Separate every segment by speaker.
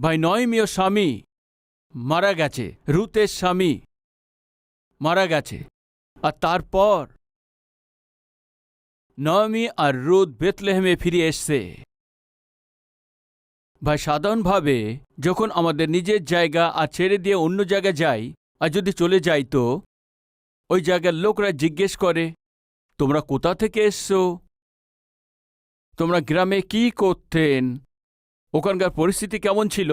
Speaker 1: ভাই নয়মীয় স্বামী মারা গেছে রুতের স্বামী মারা গেছে আর তারপর নয়মি আর রুদ বেতলেহেমে ফিরে এসছে ভাই সাধারণভাবে যখন আমাদের নিজের জায়গা আর ছেড়ে দিয়ে অন্য জায়গায় যাই আর যদি চলে যাই তো ওই জায়গার লোকরা জিজ্ঞেস করে তোমরা কোথা থেকে এসছো তোমরা গ্রামে কি করতেন ওখানকার পরিস্থিতি কেমন ছিল?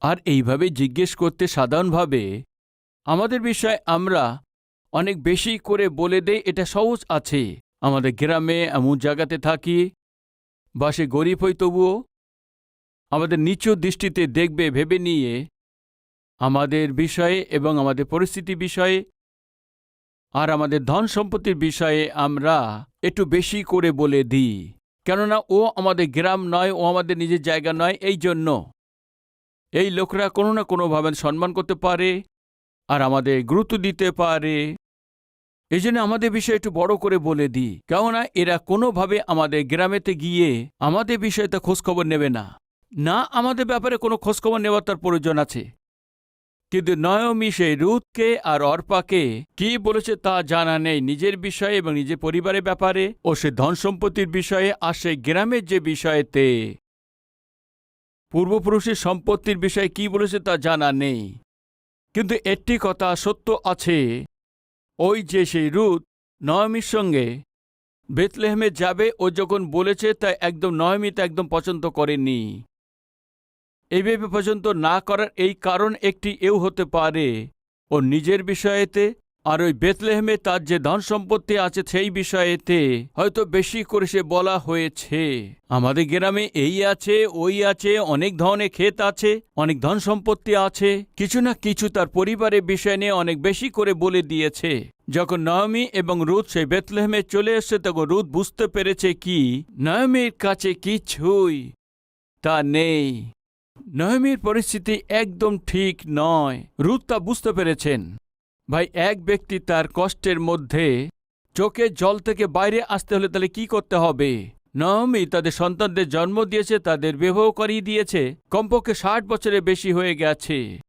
Speaker 1: আর এইভাবে জিজ্ঞেস করতে সাধারণভাবে আমাদের বিষয়ে আমরা অনেক বেশি করে বলে দেই, এটা সহজ আছে। আমাদের গ্রামে এমন জায়গাতে থাকি বা সে গরিব হই তবুও আমাদের নিচু দৃষ্টিতে দেখবে, ভেবে নিয়ে আমাদের বিষয়ে এবং আমাদের পরিস্থিতি বিষয়ে আর আমাদের ধন সম্পত্তির বিষয়ে আমরা একটু বেশি করে বলে দিই। কেননা ও আমাদের গ্রাম নয়, ও আমাদের নিজের জায়গা নয়, এই জন্য এই লোকরা কোনো না কোনোভাবে সম্মান করতে পারে আর আমাদের গুরুত্ব দিতে পারে। এই জন্য আমাদের বিষয়ে একটু বড় করে বলে দিই, কেননা এরা কোনোভাবে আমাদের গ্রামেতে গিয়ে আমাদের বিষয়ে তা খোঁজখবর নেবে না। না আমাদের ব্যাপারে কোনো খোঁজখবর নেওয়ার তার প্রয়োজন আছে। কিন্তু নয়মি সেই রুথকে আর অর্পাকে কি বলেছে তা জানা নেই। নিজের বিষয়ে এবং নিজের পরিবারের ব্যাপারে ও সে ধন সম্পত্তির বিষয়ে আর গ্রামের যে বিষয়েতে। পূর্বপুরুষের সম্পত্তির বিষয়ে কি বলেছে তা জানা নেই। কিন্তু একটি কথা সত্য আছে। ওই যে সেই রুথ নয়মির সঙ্গে বেতলেহেমে যাবে ও যখন বলেছে তা একদম নয়মি তা একদম পছন্দ করেনি। এইভাবে পর্যন্ত না করার এই কারণ একটি এও হতে পারে। ও নিজের বিষয়েতে, আর ওই বেতলেহেমে তার যে ধন সম্পত্তি আছে সেই বিষয়েতে, হয়তো বেশি করে সে বলা হয়েছে। আমাদের গ্রামে এই আছে, ওই আছে, অনেক ধরনের ক্ষেত আছে, অনেক ধন সম্পত্তি আছে, কিছু না কিছু তার পরিবারের বিষয় নিয়ে অনেক বেশি করে বলে দিয়েছে। যখন নয়মি এবং রুদ সেই বেতলেহেমে চলে এসছে, তখন রুদ বুঝতে পেরেছে কি নয়মির কাছে কিছুই তা নেই। নয়মির পরিস্থিতি একদম ঠিক নয়। রুদ তা বুঝতে পেরেছেন। ভাই, এক ব্যক্তি তার কষ্টের মধ্যে চোখে জল থেকে বাইরে আসতে হলে তাহলে কি করতে হবে? নয়মি তাদের সন্তানদের জন্ম দিয়েছে, তাদের বিবাহ করিয়ে দিয়েছে, কমপক্ষে ষাট বছরের বেশি হয়ে গেছে।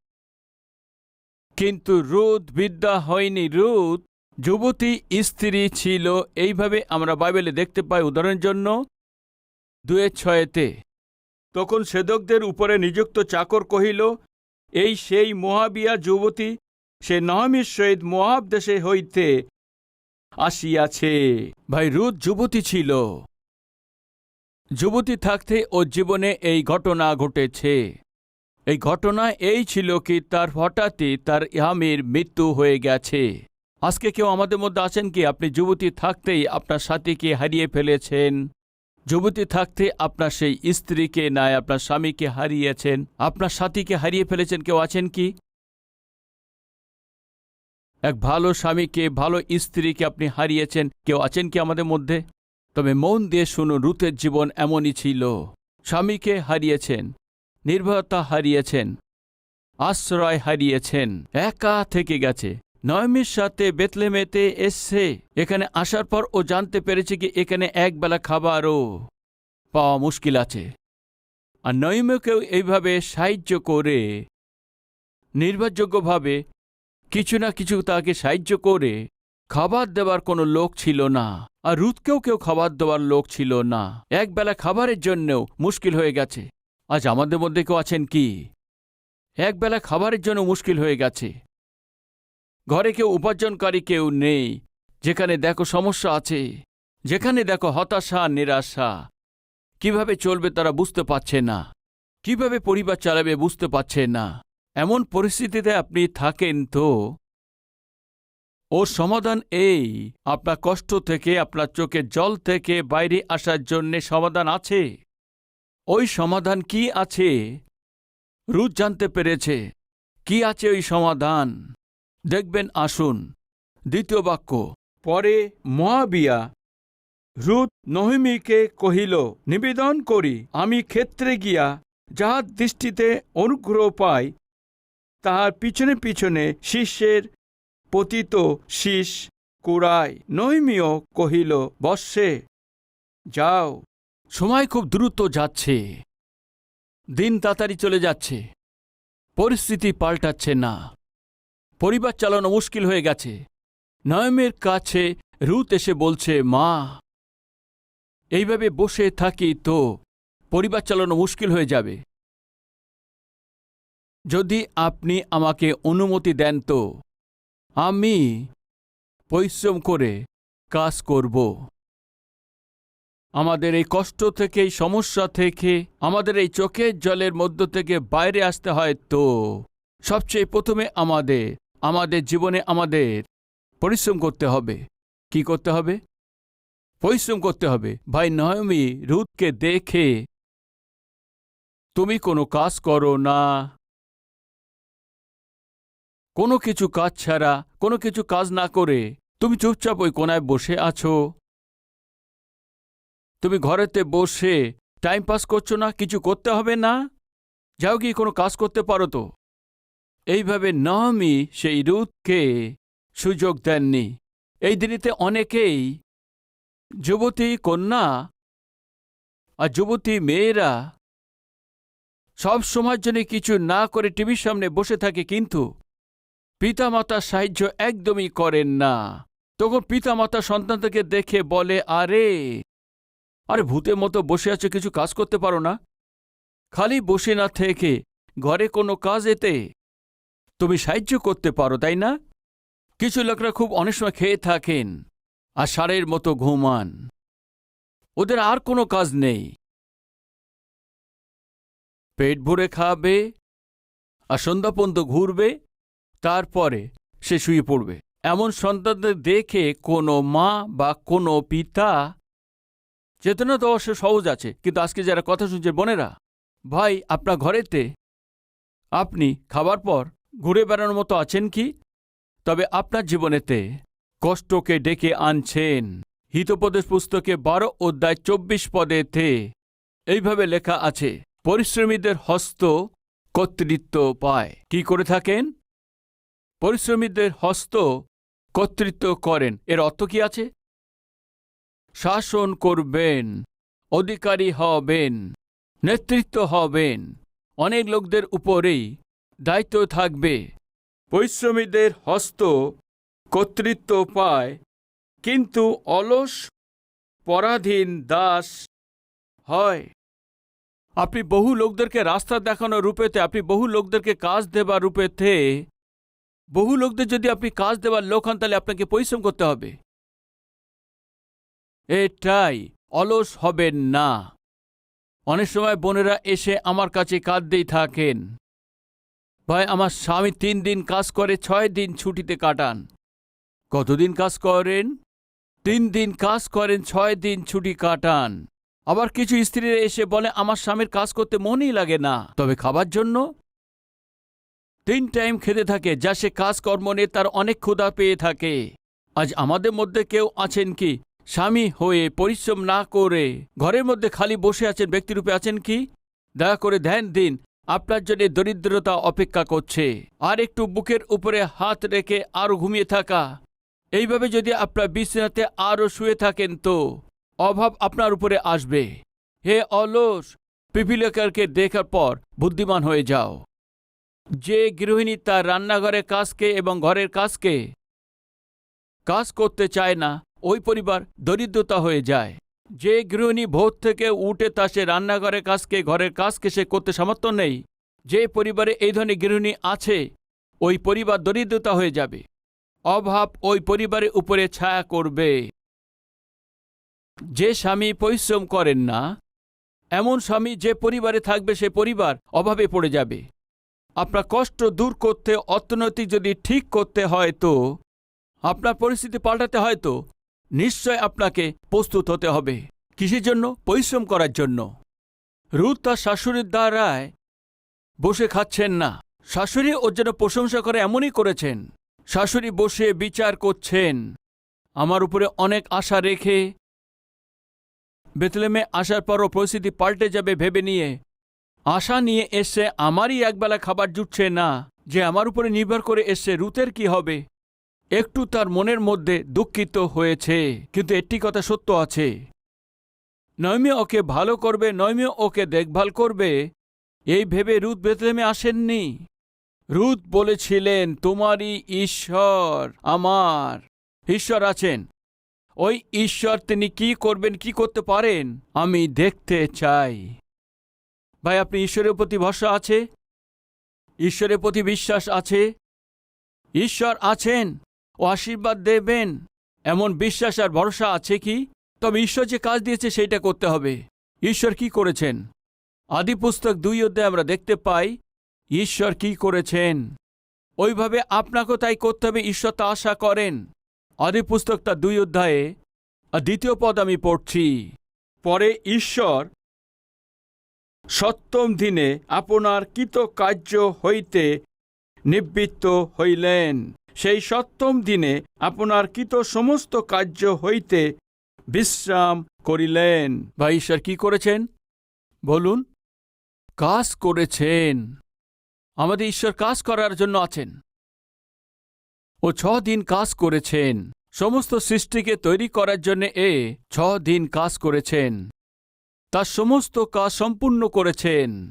Speaker 1: কিন্তু রুদ বিদ্যা হয়নি। রুদ যুবতী স্ত্রী ছিল। এইভাবে আমরা বাইবেলে দেখতে পাই উদাহরণের জন্য। দুয়ের ছয়েতে তখন সেদকদের উপরে নিযুক্ত চাকর কহিল, এই সেই মোহাবিয়া যুবতী, সে নহমির সহিত মোহাব দেশে হইতে আসিয়াছে। ভাই, রুদ যুবতী ছিল। যুবতী থাকতে ও জীবনে এই ঘটনা ঘটেছে। এই ঘটনা এই ছিল কি তার হঠাৎই তার ইহামির মৃত্যু হয়ে গেছে। আজকে কেউ আমাদের মধ্যে আছেন কি? আপনি যুবতী থাকতেই আপনার সাথীকে হারিয়ে ফেলেছেন? যুবতী থাকতে আপনার সেই স্ত্রীকে নাই, আপনার স্বামীকে হারিয়েছেন। আপনার সাথীকে হারিয়ে ফেলেছেন, কেউ আছেন কি? এক ভালো স্বামীকে, ভালো স্ত্রীকে আপনি হারিয়েছেন, কেউ আছেন কি আমাদের মধ্যে? তবে মন দিয়ে শুনুন, রুতের জীবন এমনই ছিল। স্বামীকে হারিয়েছেন নির্ভরতা হারিয়েছেন, আশ্রয় হারিয়েছেন, একা থেকে গেছে। নয়মির সাথে বেতলেমেতে এসছে এখানে আসার পর ও জানতে পেরেছে কি এখানে একবেলা খাবারও পাওয়া মুশকিল আছে। আর নৈমকেও এইভাবে সাহায্য করে, নির্ভরযোগ্যভাবে কিছু না কিছু তাকে সাহায্য করে খাবার দেওয়ার কোনো লোক ছিল না। আর রুদকেও কেউ খাবার দেওয়ার লোক ছিল না। একবেলা খাবারের জন্যও মুশকিল হয়ে গেছে। আজ আমাদের মধ্যে কেউ আছেন কি? একবেলা খাবারের জন্য মুশকিল হয়ে গেছে। ঘরে কেউ উপার্জনকারী কেউ নেই। যেখানে দেখো সমস্যা আছে, যেখানে দেখো হতাশা, নিরাশা। কীভাবে চলবে তারা বুঝতে পারছে না। কীভাবে পরিবার চালাবে বুঝতে পারছে না। এমন পরিস্থিতিতে আপনি থাকেন তো। ওর সমাধান এই, আপনার কষ্ট থেকে, আপনার চোখের জল থেকে বাইরে আসার জন্যে সমাধান আছে। ওই সমাধান কি আছে? রুজ জানতে পেরেছে। কি আছে ওই সমাধান? দেখবেন, আসুন। দ্বিতীয় বাক্য, পরে মহাবিয়া রুদ নহিমিকে কহিল, নিবেদন করি, আমি ক্ষেত্রে গিয়া যাহার দৃষ্টিতে অনুগ্রহ পাই, তাহার পিছনে পিছনে শিষ্যের পতিত শীষ কুড়ায় নৈমিয় কহিল বর্ষে যাও। সময় খুব দ্রুত যাচ্ছে। দিন তাড়াতাড়ি চলে যাচ্ছে। পরিস্থিতি পাল্টাচ্ছে না। পরিবার চালানো মুশকিল হয়ে গেছে। নয়মের কাছে রুত এসে বলছে, মা, এইভাবে বসে থাকি তো পরিবার চালানো মুশকিল হয়ে যাবে। যদি আপনি আমাকে অনুমতি দেন তো, আমি পরিশ্রম করে কাজ করব। আমাদের এই কষ্ট থেকে, এই সমস্যা থেকে, আমাদের এই চোখের জলের মধ্য থেকে বাইরে আসতে হয় তো। সবচেয়ে প্রথমে আমাদের আমাদের জীবনে আমাদের পরিশ্রম করতে হবে। কি করতে হবে? পরিশ্রম করতে হবে। ভাই নয়মি রুদকে দেখে তুমি কোনো কাজ করো না। কোনো কিছু কাজ ছাড়া, কোনো কিছু কাজ না করে তুমি চুপচাপ ওই কোনায় বসে আছো। তুমি ঘরেতে বসে টাইম পাস করছ না, কিছু করতে হবে না? যাও কি কোনো কাজ করতে পারো তো। এইভাবে নামি সেই রুদকে সুযোগ দেননি। এই দিনিতে অনেকেই যুবতী কন্যা আর যুবতী মেয়েরা সব সময়ের জন্য কিছু না করে টিভির সামনে বসে থাকে, কিন্তু পিতামাতার সাহায্য একদমই করেন না। তখন পিতামাতা সন্তানকে দেখে বলে, আরে আরে, ভূতের মতো বসে আছো, কিছু কাজ করতে পারো না? খালি বসে না থেকে, ঘরে কোনো কাজ এতে তুমি সাহায্য করতে পারো, তাই না? কিছু লোকরা খুব অনেক সময় খেয়ে থাকেন আর সারের মতো ঘুমান। ওদের আর কোনো কাজ নেই। পেট ভরে খাবে আর সন্ধ্যা পর্যন্ত ঘুরবে, তারপরে সে শুয়ে পড়বে। এমন সন্তানদের দেখে কোনো মা বা কোনো পিতা চেতনা তো অবশ্য সহজ আছে, কিন্তু আজকে যারা কথা শুনছে, বোনেরা, ভাই, আপনার ঘরেতে আপনি খাবার পর ঘুরে বেড়ানোর মতো আছেন কি? তবে আপনার জীবনেতে কষ্টকে ডেকে আনছেন। হিতোপদেশ পুস্তকে বারো অধ্যায় চব্বিশ পদেতে এইভাবে লেখা আছে, পরিশ্রমীদের হস্ত কর্তৃত্ব পায়। কি করে থাকেন? পরিশ্রমীদের হস্ত কর্তৃত্ব করেন। এর অর্থ কি আছে? শাসন করবেন, অধিকারী হবেন, নেতৃত্ব হবেন। অনেক লোকদের উপরেই দায়িত্ব থাকবে। পরিশ্রমীদের হস্ত কর্তৃত্ব পায়, কিন্তু অলস পরাধীন দাস হয়। আপনি বহু লোকদেরকে রাস্তা দেখানোর রূপেতে, আপনি বহু লোকদেরকে কাজ দেবার রূপেতে, বহু লোকদের যদি আপনি কাজ দেওয়ার লোক হন, তাহলে আপনাকে পরিশ্রম করতে হবে। এটাই, অলস হবেন না। অনেক সময় বোনেরা এসে আমার কাছে কাঁদতেই থাকেন। ভাই, আমার স্বামী তিন দিন কাজ করে, ছয় দিন ছুটিতে কাটান। কতদিন কাজ করেন? তিন দিন কাজ করেন, ছয় দিন ছুটি কাটান। আবার কিছু স্ত্রীরা এসে বলে, আমার স্বামীর কাজ করতে মনই লাগে না। তবে খাবার জন্য? তিন টাইম খেতে থাকে, যা সে কাজকর্ম নিয়ে তার অনেক ক্ষুধা পেয়ে থাকে। আজ আমাদের মধ্যে কেউ আছেন কি? স্বামী হয়ে পরিশ্রম না করে ঘরের মধ্যে খালি বসে আছেন, ব্যক্তিরূপে আছেন কি? দয়া করে ধ্যান দিন। আপনার জন্য দরিদ্রতা অপেক্ষা করছে। আর একটু বুকের উপরে হাত রেখে আরও ঘুমিয়ে থাকা। এইভাবে যদি আপনার বিছানাতে আরও শুয়ে থাকেন তো অভাব আপনার উপরে আসবে। হে অলস, পিপিলেকারকে দেখার পর বুদ্ধিমান হয়ে যাও। যে গৃহিণী তার রান্নাঘরের কাজকে এবং ঘরের কাজকে কাজ করতে চায় না, ওই পরিবার দরিদ্রতা হয়ে যায়। যে গৃহিণী ভোর থেকে উঠে তা সে রান্নাঘরের কাজকে, ঘরের কাজকে সে করতে সামর্থ্য নেই। যে পরিবারে এই ধরনের গৃহিণী আছে, ওই পরিবার দরিদ্রতা হয়ে যাবে। অভাব ওই পরিবারের উপরে ছায়া করবে। যে স্বামী পরিশ্রম করেন না, এমন স্বামী যে পরিবারে থাকবে, সে পরিবার অভাবে পড়ে যাবে। আপনার কষ্ট দূর করতে, অর্থনৈতিক যদি ঠিক করতে হয় তো, আপনার পরিস্থিতি পাল্টাতে হয় তো নিশ্চয় আপনাকে প্রস্তুত হতে হবে কিসের জন্য? পরিশ্রম করার জন্য। রুথ তার শাশুড়ির দ্বারায় বসে খাচ্ছেন না। শাশুড়ি ওর জন্য প্রশংসা করে এমনই করেছেন। শাশুড়ি বসে বিচার করছেন। আমার উপরে অনেক আশা রেখে বেতলেমে আসার পরও পরিস্থিতি পাল্টে যাবে ভেবে নিয়ে। আশা নিয়ে এসে আমারই একবেলা খাবার জুটছে না। যে আমার উপরে নির্ভর করে এসছে রুতের কি হবে? একটু তার মনের মধ্যে দুঃখিত হয়েছে, কিন্তু একটি কথা সত্য আছে। নৈমে ওকে ভালো করবে নৈমে ওকে দেখভাল করবে। এই ভেবে রুদ বেতলেমে আসেননি। রুদ বলেছিলেন, তোমারই ঈশ্বর আমার। ঈশ্বর আছেন। ওই ঈশ্বর তিনি কি করবেন, কি করতে পারেন, আমি দেখতে চাই। ভাই, আপনি ঈশ্বরের প্রতি ভরসা আছে? ঈশ্বরের প্রতি বিশ্বাস আছে? ঈশ্বর আছেন। ও আশীর্বাদ দেবেন। এমন বিশ্বাস আর ভরসা আছে কি? তবে ঈশ্বর যে কাজ দিয়েছে সেইটা করতে হবে। ঈশ্বর কি করেছেন? আদিপুস্তক দুই অধ্যায়ে আমরা দেখতে পাই, ঈশ্বর কি করেছেন? ওইভাবে আপনাকেও তাই করতে হবে, ঈশ্বর তা আশা করেন। আদিপুস্তক তার দুই অধ্যায়ে, আর দ্বিতীয় পদ আমি পড়ছি। পরে ঈশ্বর, সপ্তম দিনে আপনার কৃতকার্য হইতে নিবৃত্ত হইলেন। সেই সপ্তম দিনে আপনার কৃত সমস্ত কার্য হইতে বিশ্রাম করিলেন। বা ঈশ্বর কি করেছেন? বলুন। কাজ করেছেন। আমাদের ঈশ্বর কাজ করার জন্য আছেন। ও ছ দিন কাজ করেছেন। সমস্ত সৃষ্টিকে তৈরি করার জন্য এ ছ দিন কাজ করেছেন। তার সমস্ত কাজ সম্পূর্ণ করেছেন।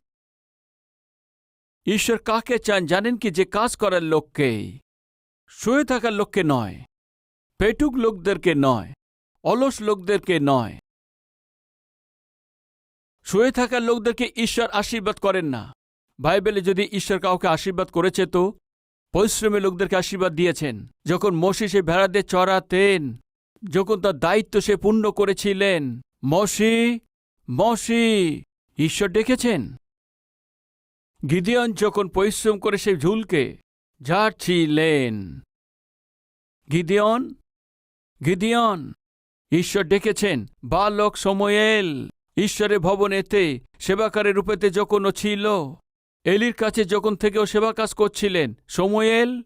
Speaker 1: ঈশ্বর কাকে চান জানেন কি যে কাজ করার লোককে শুয়ে থাকার লোককে নয়, পেটুক লোকদেরকে নয়, অলস লোকদেরকে নয়। শুয়ে থাকার লোকদেরকে ঈশ্বর আশীর্বাদ করেন না। বাইবেলে যদি ঈশ্বর কাউকে আশীর্বাদ করেছে তো, পরিশ্রমী লোকদেরকে আশীর্বাদ দিয়েছেন। যখন মসি সে ভেড়াদের চড়াতেন, যখন তার দায়িত্ব সে পূর্ণ করেছিলেন, মসি মসি, ঈশ্বর ডেকেছেন। গিদিয়ন যখন পরিশ্রম করে সে ঝুলকে ঝাড়ছিলেন গিদিয়ন গিদিয়ন ঈশ্বর ডেকেছেন। বালক সময়েল ঈশ্বরের ভবনেতে সেবাকারের রূপেতে যখন ও ছিল, এলির কাছে যখন থেকেও সেবা কাজ করছিলেন, সময়েল?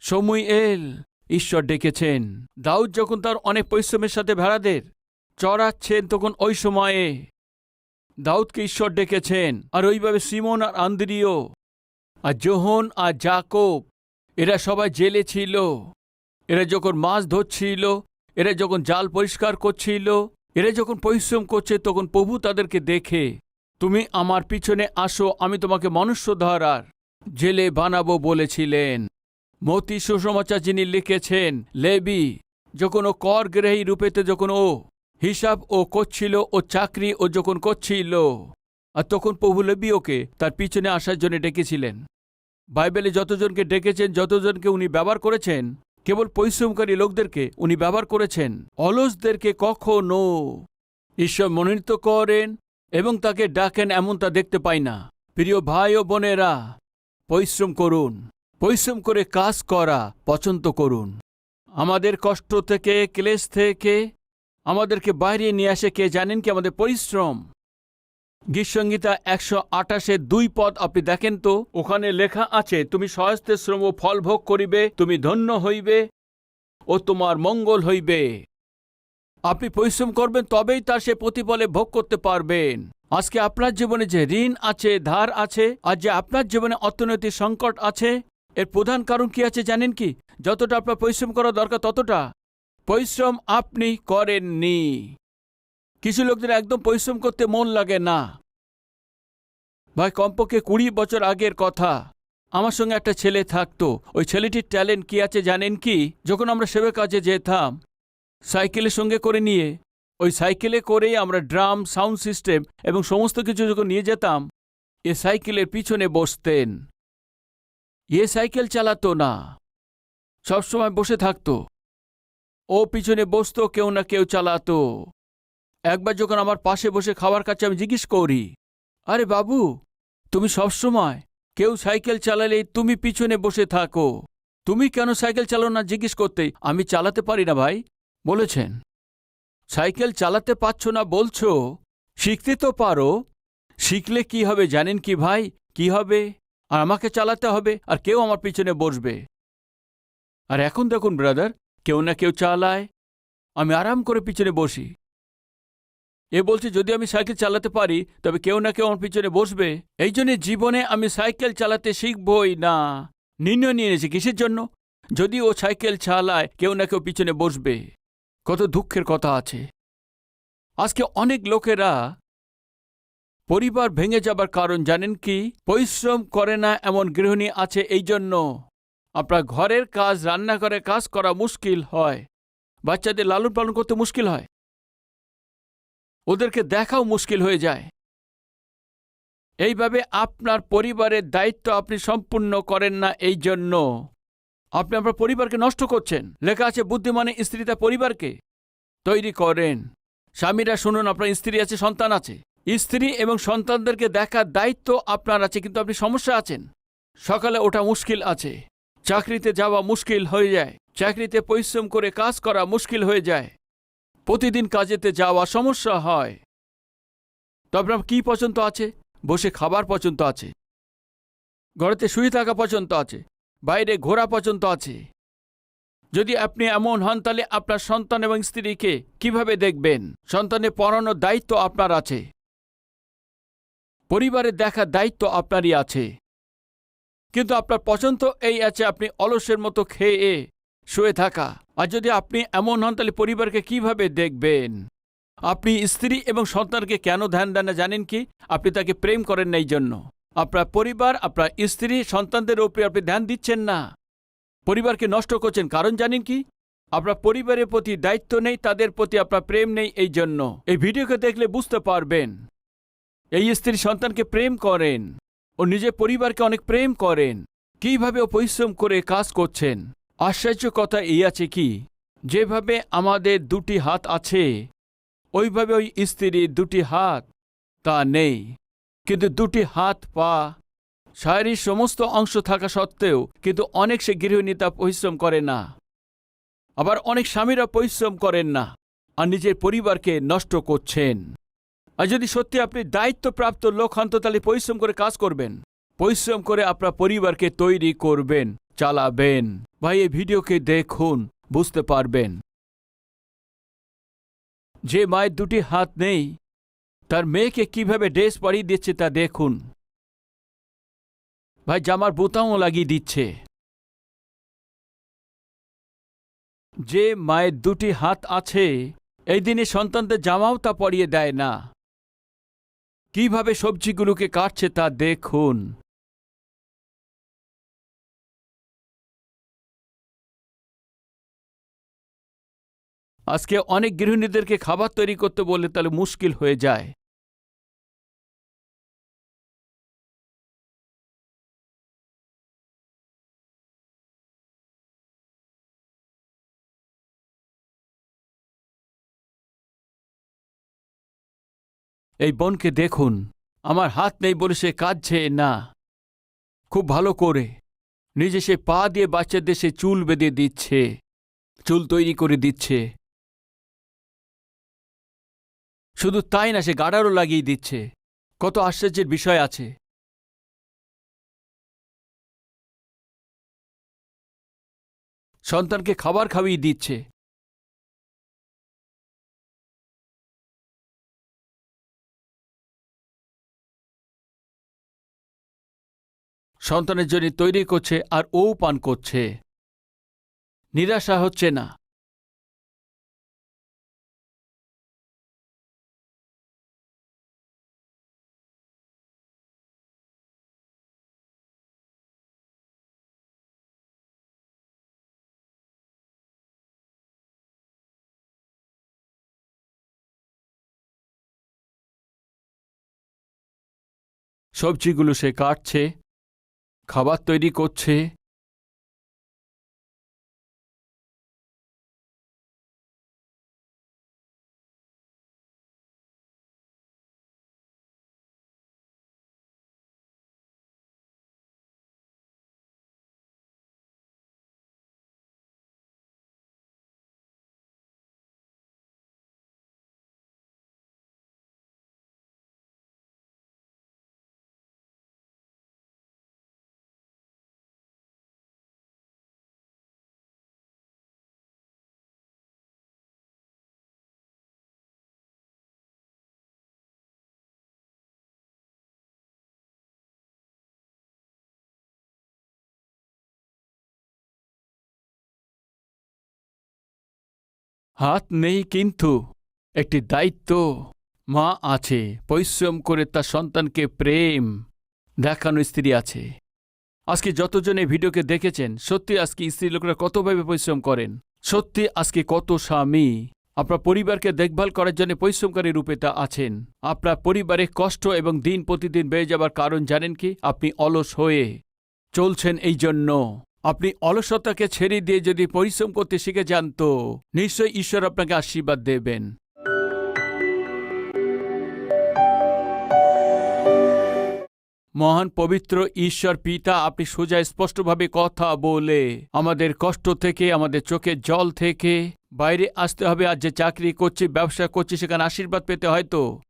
Speaker 1: সমুয়েল, ঈশ্বর ডেকেছেন। দাউদ যখন তার অনেক পরিশ্রমের সাথে ভেড়াদের চড়াচ্ছেন তখন ওই সময়ে দাউদকে ঈশ্বর ডেকেছেন। আর ওইভাবে সিমন আর আন্দ্রিয় আর জোহন আর জাকব, এরা সবাই জেলে ছিল। এরা যখন মাছ ধরছিল, এরা যখন জাল পরিষ্কার করছিল, এরা যখন পরিশ্রম করছে, তখন প্রভু তাদেরকে দেখে, তুমি আমার পিছনে আসো, আমি তোমাকে মনুষ্য ধরার জেলে বানাবো বলেছিলেন। মতি সুসমাচার যিনি লিখেছেন, লেবি, যখন ও করগ্রাহী রূপেতে যখন ও হিসাব ও করছিল, ও চাকরি ও যখন করছিল, আর তখন প্রভু লেবি ওকে তার পিছনে আসার জন্য ডেকেছিলেন। বাইবেলে যতজনকে ডেকেছেন, যতজনকে উনি ব্যবহার করেছেন, কেবল পরিশ্রমকারী লোকদেরকে উনি ব্যবহার করেছেন। অলসদেরকে কখনো ঈশ্বর মনোনীত করেন এবং তাকে ডাকেন এমন তা দেখতে পাই না। প্রিয় ভাই ও বোনেরা, পরিশ্রম করুন। পরিশ্রম করে কাজ করা পছন্দ করুন। আমাদের কষ্ট থেকে, ক্লেশ থেকে আমাদেরকে বাইরে নিয়ে আসে কে জানেন কি? আমাদের পরিশ্রম। গীতসংগীতা একশো আটাশের দুই পদ আপনি দেখেন তো? ওখানে লেখা আছে, তুমি সহস্তে শ্রম ও ফল ভোগ করিবে, তুমি ধন্য হইবে ও তোমার মঙ্গল হইবে। আপনি পরিশ্রম করবেন, তবেই তার সে প্রতিফলে ভোগ করতে পারবেন। আজকে আপনার জীবনে যে ঋণ আছে, ধার আছে, আর যে আপনার জীবনে অর্থনৈতিক সংকট আছে, এর প্রধান কারণ কি আছে জানেন কি? যতটা আপনার পরিশ্রম করা দরকার ততটা। পরিশ্রম আপনি করেননি। কিছু লোকদের একদম পরিশ্রম করতে মন লাগে না। ভাই, কমপক্ষে কুড়ি বছর আগের কথা। আমার সঙ্গে একটা ছেলে থাকতো। ওই ছেলেটির ট্যালেন্ট কি আছে জানেন কি? যখন আমরা সেবে কাজে যেতাম, সাইকেলের সঙ্গে করে নিয়ে, ওই সাইকেলে করেই আমরা ড্রাম, সাউন্ড সিস্টেম এবং সমস্ত কিছু যখন নিয়ে যেতাম, এ সাইকেলের পিছনে বসতেন। এ সাইকেল চালাতো না। সবসময় বসে থাকতো। ও পিছনে বসতো, কেউ না কেউ চালাতো। একবার যখন আমার পাশে বসে খাবার কাছে আমি জিজ্ঞেস করি, আরে বাবু, তুমি সবসময় কেউ সাইকেল চালালেই তুমি পিছনে বসে থাকো। তুমি কেন সাইকেল চালাও না? জিজ্ঞেস করতেই আমি চালাতে পারি না ভাই। বলেছেন। সাইকেল চালাতে পারছ না বলছো? শিখতে তো পারো। শিখলে কি হবে জানেন কি ভাই? কি হবে? আর আমাকে চালাতে হবে, আর কেউ আমার পিছনে বসবে। আর এখন দেখুন, ব্রাদার, কেউ না কেউ চালায়। আমি আরাম করে পিছনে বসি। এ বলছে, যদি আমি সাইকেল চালাতে পারি, তবে কেউ না কেউ আমার পিছনে বসবে। এই জন্য জীবনে আমি সাইকেল চালাতে শিখবই না। নির্ণয় নিয়ে নিয়েছি কিসের জন্য? যদি ও সাইকেল চালায়, কেউ না কেউ পিছনে বসবে। কত দুঃখের কথা আছে। আজকে অনেক লোকেরা পরিবার ভেঙে যাবার কারণ জানেন কি? পরিশ্রম করে না এমন গৃহিণী আছে এই জন্য। আপনার ঘরের কাজ রান্নাঘরে কাজ করা মুশকিল হয়। বাচ্চাদের লালন পালন করতে মুশকিল হয়। ওদেরকে দেখাও মুশকিল হয়ে যায়। এইভাবে আপনার পরিবারের দায়িত্ব আপনি সম্পূর্ণ করেন না এই জন্য। আপনি আপনার পরিবারকে নষ্ট করছেন। লেখা আছে, বুদ্ধিমানে স্ত্রী তার পরিবারকে তৈরি করেন। স্বামীরা, শুনুন, আপনার স্ত্রী আছে, সন্তান আছে। স্ত্রী এবং সন্তানদেরকে দেখার দায়িত্ব আপনার আছে, কিন্তু আপনি সমস্যা আছেন। সকালে ওঠা মুশকিল আছে। চাকরিতে যাওয়া মুশকিল হয়ে যায়। চাকরিতে পরিশ্রম করে কাজ করা মুশকিল হয়ে যায়। প্রতিদিন কাজেতে যাওয়া সমস্যা হয়। তবে আপনার কি পছন্দ আছে? বসে খাবার পছন্দ আছে। ঘরেতে শুয়ে থাকা পছন্দ আছে। বাইরে ঘোরা পছন্দ আছে। যদি আপনি এমন হন, তাহলে আপনার সন্তান এবং স্ত্রীকে কীভাবে দেখবেন? সন্তানের পড়ানোর দায়িত্ব আপনার আছে। পরিবারে দেখার দায়িত্ব আপনারই আছে। কিন্তু আপনার পছন্দ এই আছে, আপনি অলসের মতো খেয়ে শুয়ে থাকা। আর যদি আপনি এমন হন, তাহলে পরিবারকে কীভাবে দেখবেন? আপনি স্ত্রী এবং সন্তানকে কেন ধ্যান দেন না জানেন কি? আপনি তাকে প্রেম করেন না এই জন্য আপনার পরিবার, আপনার স্ত্রী, সন্তানদের উপরে আপনি ধ্যান দিচ্ছেন না। পরিবারকে নষ্ট করছেন। কারণ জানেন কি? আপনার পরিবারের প্রতি দায়িত্ব নেই, তাদের প্রতি আপনার প্রেম নেই এই জন্য এই ভিডিওকে দেখলে বুঝতে পারবেন। এই স্ত্রী সন্তানকে প্রেম করেন। ও নিজের পরিবারকে অনেক প্রেম করেন। কীভাবে ও পরিশ্রম করে কাজ করছেন? আশ্চর্য কথা এই আছে কি? যেভাবে আমাদের দুটি হাত আছে, ওইভাবে ওই স্ত্রীর দুটি হাত তা নেই। কিন্তু দুটি হাত পা, শারীরিক সমস্ত অংশ থাকা সত্ত্বেও কিন্তু অনেক সে গৃহিণী তা পরিশ্রম করে না। আবার অনেক স্বামীরা পরিশ্রম করেন না আর নিজের পরিবারকে নষ্ট করছেন। আর যদি সত্যি আপনি দায়িত্বপ্রাপ্ত লোক হন তো তাহলে পরিশ্রম করে কাজ করবেন। পরিশ্রম করে আপনার পরিবারকে তৈরি করবেন। চালাবেন। ভাই, এই ভিডিওকে দেখুন, বুঝতে পারবেন। যে মায়ের দুটি হাত নেই, তার মেয়েকে কীভাবে ড্রেস পরিয়ে দিচ্ছে তা দেখুন। ভাই, জামার বোতামও লাগিয়ে দিচ্ছে। যে মায়ের দুটি হাত আছে, এই দিনে সন্তানদের জামাও তা পরিয়ে দেয় না। কীভাবে সবজিগুলোকে কাটছে তা দেখুন। আজকে অনেক গৃহিণীদেরকে খাবার তৈরি করতে বললে তাহলে মুশকিল হয়ে যায়। এই বোনকে দেখুন, আমার হাত নেই বলে সে কাঁদছে, না। খুব ভালো করে। নিজে সে পা দিয়ে বাচ্চাদের সে চুল বেঁধে দিচ্ছে, চুল তৈরি করে দিচ্ছে। শুধু তাই না, সে গাডারও লাগিয়ে দিচ্ছে। কত আশ্চর্যের বিষয় আছে। সন্তানকে খাবার খাইয়ে দিচ্ছে। সন্তানের জন্য তৈরি করছে আর ও পান করছে। নিরাশা হচ্ছে না। সবজিগুলো সে কাটছে খাবার তৈরি করছে। হাত নেই কিন্তু, একটি দায়িত্ব। মা আছে, পরিশ্রম করে তার সন্তানকে প্রেম দেখানো স্ত্রী আছে। আজকে যতজন এই ভিডিওকে দেখেছেন, সত্যি আজকে স্ত্রী লোকরা কতভাবে পরিশ্রম করেন? সত্যি আজকে কত স্বামী। আপনার পরিবারকে দেখভাল করার জন্য পরিশ্রমকারী রূপে তা আছেন। আপনার পরিবারে কষ্ট এবং দিন প্রতিদিন বেড়ে যাবার কারণ জানেন কি? আপনি অলস হয়ে চলছেন এই জন্য আপনি অলসতাকে ছেড়ে দিয়ে যদি পরিশ্রম করতে শিখে যান তো নিশ্চয়ই ঈশ্বর আপনাকে আশীর্বাদ দেবেন। মহান পবিত্র ঈশ্বর পিতা, আপনি সোজা স্পষ্টভাবে কথা বলে আমাদের কষ্ট থেকে, আমাদের চোখের জল থেকে বাইরে আসতে হবে। আর যে চাকরি করছি, ব্যবসা করছি, সেখানে আশীর্বাদ পেতে হয়তো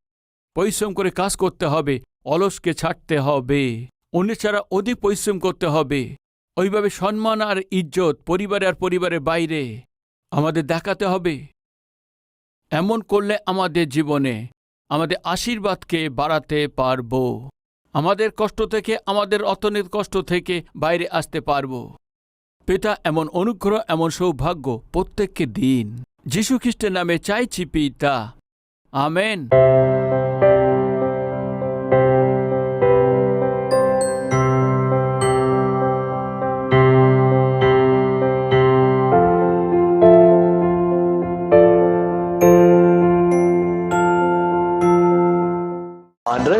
Speaker 1: পরিশ্রম করে কাজ করতে হবে, অলসকে ছাড়তে হবে। অন্য ছাড়া অধিক পরিশ্রম করতে হবে। ওইভাবে সম্মান আর ইজ্জত পরিবারে আর পরিবারের বাইরে আমাদের দেখাতে হবে। এমন করলে আমাদের জীবনে আমাদের আশীর্বাদকে বাড়াতে পারব। আমাদের কষ্ট থেকে, আমাদের অর্থনীতির কষ্ট থেকে বাইরে আসতে পারব। পিতা, এমন অনুগ্রহ, এমন সৌভাগ্য প্রত্যেককে দিন। যীশু খ্রিস্টের নামে চাইছি পিতা। Amen.